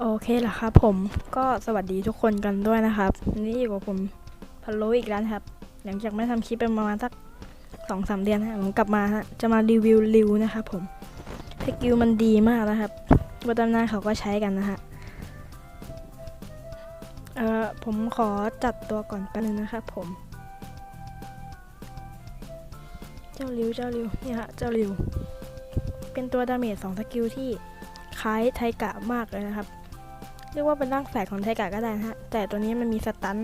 โอเคล่ะครับผมก็สวัสดีทุกคนกันด้วยนะครับวันนี่อยู่กับผมพัลโลอีกแล้วครับ หลังจากไม่ทำคลิปเป็นประมาณสักสองสามเดือนฮะผมกลับมาฮะจะมารีวิวริวนะครับผมสกิลมันดีมากนะครับวัตนาเขาก็ใช้กันนะฮะเอ่อผมขอจัดตัวก่อนแป๊บนึงนะครับผม เจ้าริวเจ้าริวเนี่ยฮะเจ้าริว เป็นตัวดาเมจสองสกิลที่คล้ายไทกะมากเลยนะครับ เรียกว่าเป็นร่างแฝดของไทกะก็ได้ฮะ แต่ตัวนี้มันมีสตัน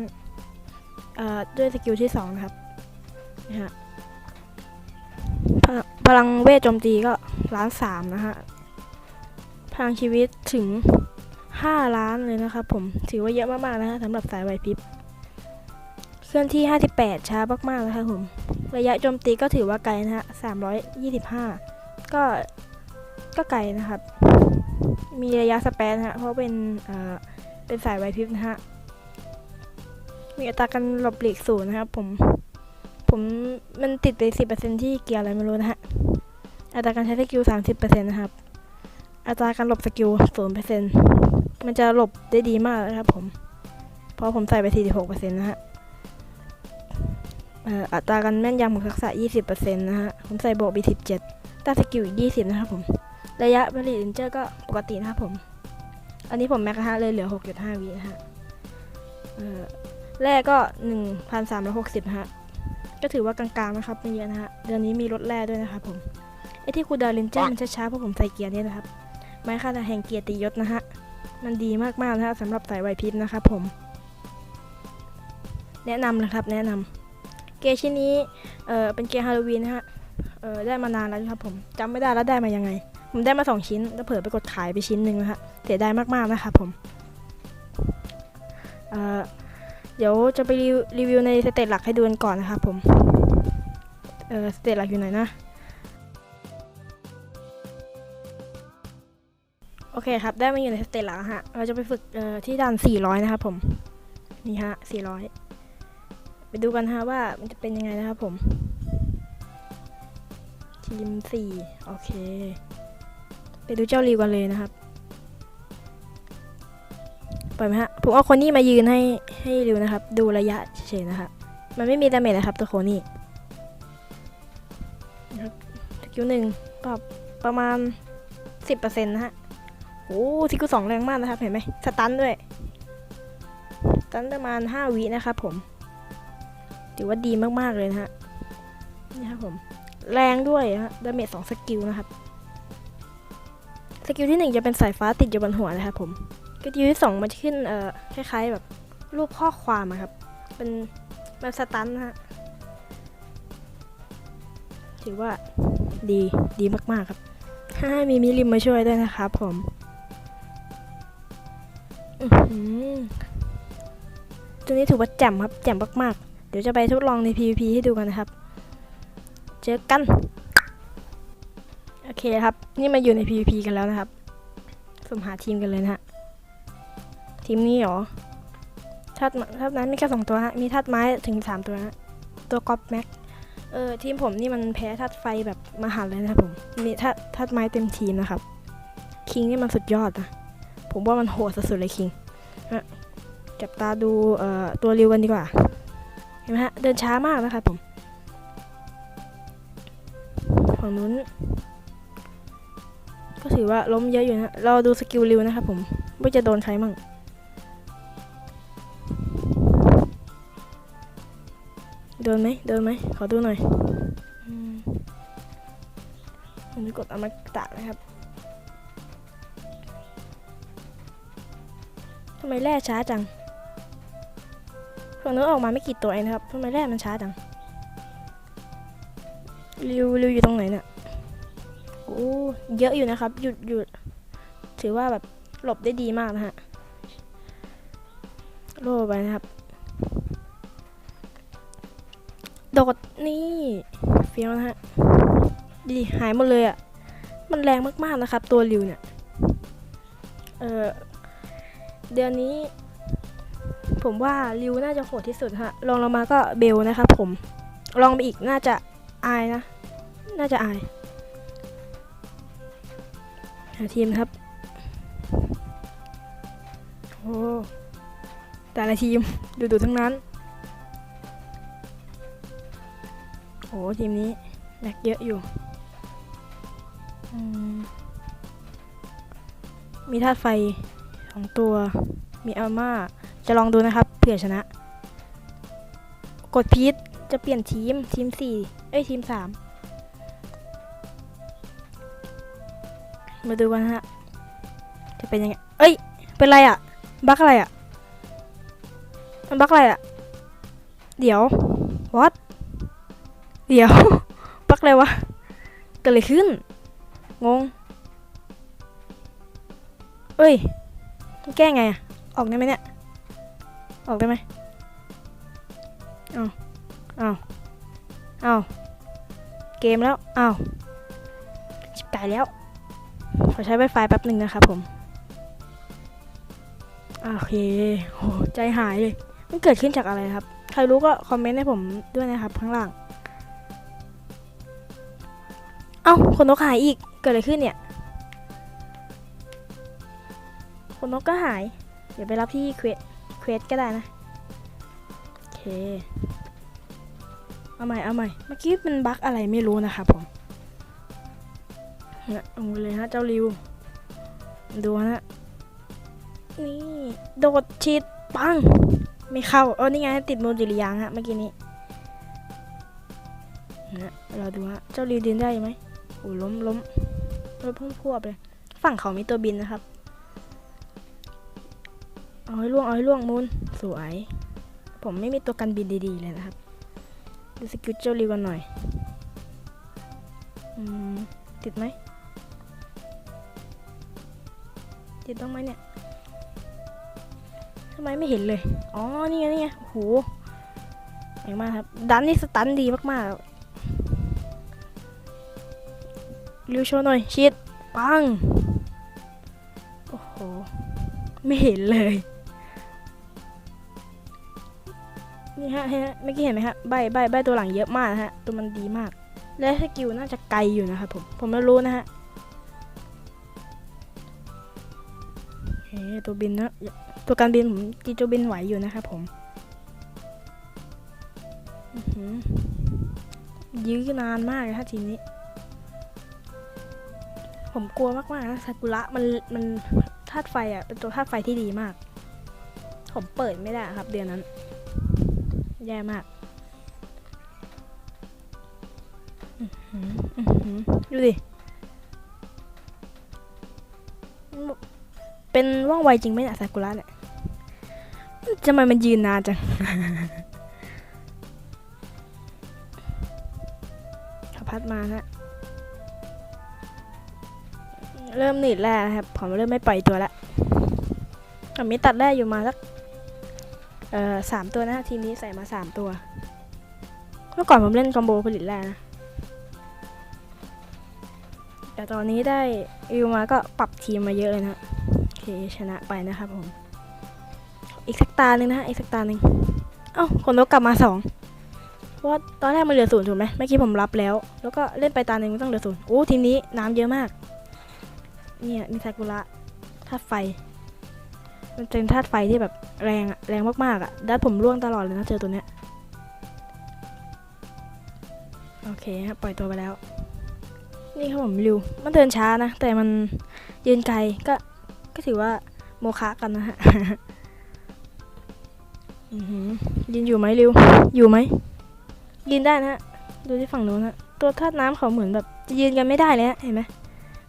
ด้วยสกิลที่สองนะครับนะฮะพลังเวทโจมตีก็ล้านสามนะฮะ พลังชีวิตถึง 5 ล้านเลยนะครับผม ถือว่าเยอะมากๆนะฮะสำหรับสายไวพิบเคลื่อนที่ 58 ช้ามากๆนะครับผม ระยะโจมตีก็ถือว่าไกลนะฮะ 325 ก็ ก็ไกลนะครับ มีระยะสเปนนะฮะเพราะเป็นเอ่อเป็นสายไวพริบนะฮะมีอัตราการหลบหลีกศูนย์นะครับผมผมมันติดไป10%ที่เกียร์อะไรไม่รู้นะฮะอัตราการใช้สกิล30%นนะครับ อัตราการหลบสกิล0%มันจะหลบได้ดีมากนะครับผม เพราะผมใส่ไป46%นะฮะเอ่ออัตราการแม่นยำของทักษะ20%นนะฮะผมใส่บวก B17 ตาสกิลอีก20นะครับผม ระยะผลิตอินเจอร์ก็ปกตินะครับผม อันนี้ผมแม็กนะฮะเลยเหลือ 6.5วินะฮะเอ่อแรกก็ 1,360นะฮะ ก็ถือว่ากลางๆนะครับไม่เยอะนะฮะ เดือนนี้มีลดแร่ด้วยนะครับผมไอที่คูลดาวน์เลนเจอร์มันช้าๆเพราะผมใส่เกียร์เนี่ยนะครับ ไม้ค่าแห่งเกียรติยศนะฮะ มันดีมากๆนะฮะสำหรับสายไหวพริบนะครับผม แนะนำนะครับแนะนำเกียร์ชิ้นนี้ เออเป็นเกียร์ฮาโลวีนนะฮะ เออได้มานานแล้วครับผมจำไม่ได้แล้วได้มายังไง ผมได้มาสองชิ้นแล้วเผลอไปกดขายไปชิ้นหนึ่งนะฮะเสียดายมากๆนะครับผมเอ่อเดี๋ยวจะไปรีวิวรีวิวในสเตจหลักให้ดูกันก่อนนะครับผมเออสเตจหลักอยู่ไหนนะโอเคครับ ได้มาอยู่ในสเตจหลักฮะ เราจะไปฝึกที่ด่าน 400 นะครับผม นี่ฮะ 400 ไปดูกันฮะว่ามันจะเป็นยังไงนะครับผม ทีมสี่โอเค ไปดูเจ้าริวกันเลยนะครับปล่อยไหมฮะผมเอาคนนี้มายืนให้ให้ริวนะครับ ดูระยะเฉยๆนะครับมันไม่มีดาเมจนะครับตัวโคนี่นะครับสกิลหนึ่งปรับประมาณสิบเปอร์เซ็นต์นะฮะโอ้สกิลสองแรงมากนะครับ เห็นไหมสตันด้วยสตันประมาณห้าวินะครับผมถือว่าดีมากๆเลยนะฮะนี่ครับผม แรงด้วยฮะดาเมจสองสกิลนะครับ สกิลที่หนึ่งจะเป็นสายฟ้าติดอยู่บนหัวนะครับผมสกิลที่สองมันจะขึ้นเอ่อคล้ายๆแบบรูปข้อความอะครับ เป็นมันสตันนะฮะถือว่าดีดีมากๆครับฮ่ามีมิลิมมาช่วยด้วยนะครับผมตัวนี้ถือว่าแจ่มครับแจ่มมากๆ เดี๋ยวจะไปทดลองใน PVP ให้ดูกันนะครับ เจอกัน อเคครับ นี่มาอยู่ใน PVP กันแล้วนะครับสมหาทีมกันเลยนะฮะ ทีมนี้หรอทัดทัดนั้นมีแค่สองตัวฮะ มีทัดไม้ถึงสามตัวฮะ ตัวก๊อปแม็ก เออทีมผมนี่มันแพ้ทัดไฟแบบมหันต์เลยนะครับผมมีทัดทัดไม้เต็มทีมนะครับ คิงนี่มันสุดยอดนะ ผมว่ามันโหดสุดๆเลยคิงฮะจับตาดูเอ่อตัวริวกันดีกว่า เห็นไหมฮะ เดินช้ามากนะครับผมฝั่งนู้น ถือว่าล้มเยอะอยู่นะเราดูสกิลริวนะครับผมว่าจะโดนใครมั่งโดนไหมโดนไหมขอดูหน่อยอืมผมกดอมตะนะครับทำไมแร่ช้าจังฝั่งนู้นออกมาไม่กี่ตัวเองนะครับทำไมแร่มันช้าจังริวริวอยู่ตรงไหนเนี่ย เยอะอยู่นะครับ หยุดหยุดถือว่าแบบหลบได้ดีมากนะฮะ โลไปนะครับ โดดนี่เฟี้ยวนะฮะ ดีหายหมดเลยอะ่ะ มันแรงมากๆนะครับ ตัวริวเนี่ย เออเดือนนี้ ผมว่าริวน่าจะโหดที่สุดฮะ ลองลงมาก็เบลนะครับผม ลองไปอีกน่าจะอายนะ น่าจะอายาทีมครับ โอ้แต่ละทีม ดูดูทั้งนั้น โอ้ทีมนี้แบกเยอะอยู่ มีธาตุไฟของตัว มีอาลมาจะลองดูนะครับ เผื่อชนะ กดพีทจะเปลี่ยนทีม ทีม 4 เอ้ย ทีม 3 มาดูกันฮะ จะเป็นยังไง เอ้ย เป็นไรอะบั๊กอะไรอะมันบั๊กอะไรอะเดี๋ยว what เดี๋ยว บั๊กอะไรวะ เกิดอะไรขึ้น งง เอ้ยแก้ไงอะออกได้ไหมเนี่ย ออกได้ไหมเอาเอาเอาเกมแล้วเอาชิบตายแล้ว ขอใช้ Wi-Fi แป๊บหนึ่งนะครับผมโอเคโหใจหายเลย มันเกิดขึ้นจากอะไรครับ ใครรู้ก็คอมเมนต์ให้ผมด้วยนะครับข้างล่าง เอ้า คนนกหายอีก เกิดอะไรขึ้นเนี่ย คนนกก็หาย เดี๋ยวไปรับที่เควสเควสก็ได้นะ โอเค เอาใหม่ เอาใหม่ เมื่อกี้มันบั๊กอะไรไม่รู้นะครับผม เนี่ยลงไปเลยฮะเจ้าริว ดูนะนี่โดดชิดปัง ไม่เข้าเออนี่ไงติดโมจิริยังฮะเมื่อกี้นี้นะเราดูฮะเจ้าริวดินได้ไหมโอ้ล้มล้มล้มพุ่งพวบเลย ฝั่งเขามีตัวบินนะครับ เอาให้ล่วงเอาให้ล่วงมูลสวย ผมไม่มีตัวกันบินดีๆเลยนะครับ ดูสกิลเจ้าริวกันหน่อยอืมติดไหม ติดบ้างไหมเนี่ยทำไมไม่เห็นเลย อ๋อ นี่ไง นี่ไง โอ้โหเก่งมากครับ ดันนี่สตันดีมากๆริวโชว์หน่อย ชิด ปัง โอ้โห ไม่เห็นเลย นี่ฮะฮะเมื่อกี้เห็นไหมฮะ ใบ ใบ ใบตัวหลังเยอะมากนะฮะ ตัวมันดีมาก และสกิลน่าจะไกลอยู่นะครับผม ผมไม่รู้นะฮะ ตัวบินนะตัวการบินผมจีตัวบินไหวอยู่นะครับผมยื้อนานมากเลยถ้าทีนี้ ผมกลัวมากๆนะซากุระมันมันธาตุไฟอะเป็นตัวธาตุไฟที่ดีมาก ผมเปิดไม่ได้ครับ เดือนนั้น แย่มากดูดิ เป็นว่องไวจริงไหมเนี่ยซากุระเนี่ยทำไมมันยืนนานจังขพัดมาฮะ เริ่มหนีดแล้วครับ ผมเริ่มไม่ปล่อยตัวแล้วผมมีตัดแร่อยู่มาสัก เอ่อสามตัวนะทีนี้ใส่มาสามตัว เมื่อก่อนผมเล่นคอมโบผลิตแร่นะ แต่ตอนนี้ได้อิวมาก็ปรับทีมมาเยอะเลยนะ เคชนะไปนะครับผม อีกสักตาหนึ่งนะฮะอีกสักตาหนึ่งเอ้าคนนกกลับมาสองเพราะตอนแรกมันเหลือศูนย์ถูกไหมเมื่อกี้ผมรับแล้ว แล้วก็เล่นไปตาหนึ่งมันต้องเหลือศูนย์โอ้ทีมนี้น้ำเยอะมาก เนี่ยมีซากุระธาตุไฟ มันเป็นธาตุไฟที่แบบแรงอะแรงมากๆอะดัดผมร่วงตลอดเลยนะเจอตัวเนี้ยโอเคครับปล่อยตัวไปแล้ว นี่ครับผมริว มันเดินช้านะ แต่มันยืนไกลก็ ก็ถือว่าโมคะกันนะฮะยืนอยู่ไหมริว อยู่ไหมยืนได้นะฮะ ดูที่ฝั่งนู้นนะตัวธาตุน้ำเขาเหมือนแบบจะยืนกันไม่ได้เลยฮะ เห็นไหม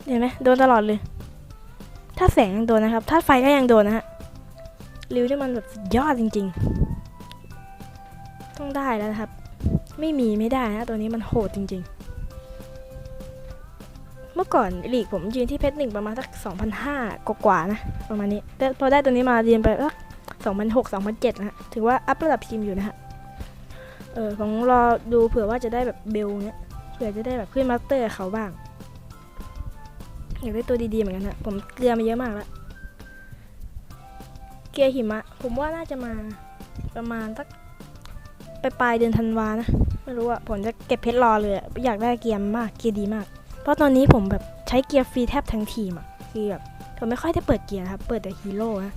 เห็นไหมโดนตลอดเลยธาตุแสงยังโดนนะครับธาตุไฟก็ยังโดนนะฮะ ริวที่มันแบบยอดจริง ๆ ต้องได้แล้วครับ ไม่มีไม่ได้นะตัวนี้มันโหดจริง ๆ เมื่อก่อนลีกผมยืนที่เพชรหนึ่งประมาณสักสองพันห้ากว่าๆนะ ประมาณนี้ แต่พอได้ตัวนี้มายืนไปสักสองพันหกสองพันเจ็ดนะฮะถือว่าอัพระดับทีมอยู่นะฮะ เออผมรอดูเผื่อว่าจะได้แบบเบลเนี้ยเผื่อจะได้แบบขึ้นมาสเตอร์เขาบ้าง อยากได้ตัวดีๆเหมือนกันฮะ ผมเกลือมาเยอะมากแล้ว เกียร์หิมะ ผมว่าน่าจะมาประมาณสักปลายเดือนธันวานะ ไม่รู้อะผมจะเก็บเพชรรอเลยอะอยากได้เกียร์มาก เกียร์ดีมาก เพราะตอนนี้ผมแบบใช้เกียร์ฟรีแทบทั้งทีมอะคือแบบผมไม่ค่อยได้เปิดเกียร์ครับ เปิดแต่ฮีโร่นะ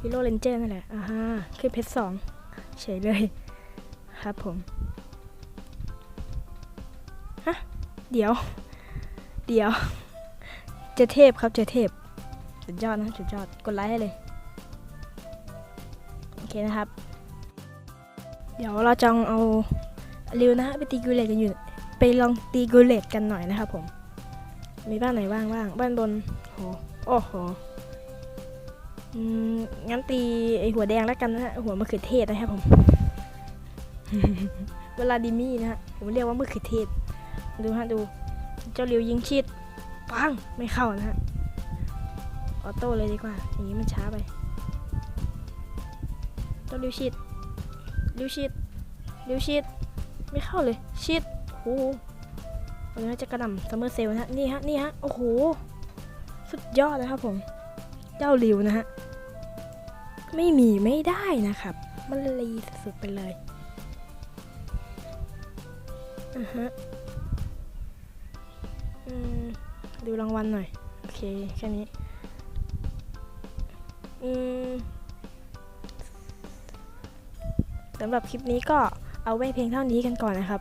ฮีโร่เรนเจอร์นั่นแหละอ่าฮะขึ้นเพชรสองเฉยเลย ครับผม ฮะ เดี๋ยว เดี๋ยวเจเทพครับเจเทพสุดยอดนะสุดยอด กดไลค์ให้เลย โอเคนะครับ เดี๋ยวเราจะเอา ริวนะฮะไปตีกูเลตกันอยู่ ไปลองตีกูเลตกันหน่อยนะครับผม มีบ้านไหนบ้างบ้างบ้านบนโหโอ้โหอืมงั้นตีไอหัวแดงแล้วกันนะฮะหัวมะเขือเทศนะครับผม เวลาดิมี่นะฮะผมเรียกว่ามะเขือเทศ ดูฮะดู เจ้าริวยิงชิดปังไม่เข้านะฮะออโต้เลยดีกว่า อย่างนี้มันช้าไป เจ้าริวชิดริวชิดริวชิด ไม่เข้าเลย ชิดโอ้โหเอาเลยนะจะกระหน่ำซัมเมอร์เซลนะฮะ นี่ฮะ นี่ฮะ โอ้โห สุดยอดเลยครับผม เจ้าริวนะฮะ ไม่มีไม่ได้นะครับ มันลีสุดๆไปเลยอะฮะ อืม ดูรางวัลหน่อย โอเค แค่นี้ อืมสำหรับคลิปนี้ก็ เอาไว้เพียงเท่านี้กันก่อนนะครับ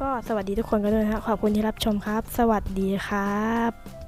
ก็สวัสดีทุกคนกันด้วยนะครับขอบคุณที่รับชมครับ สวัสดีครับ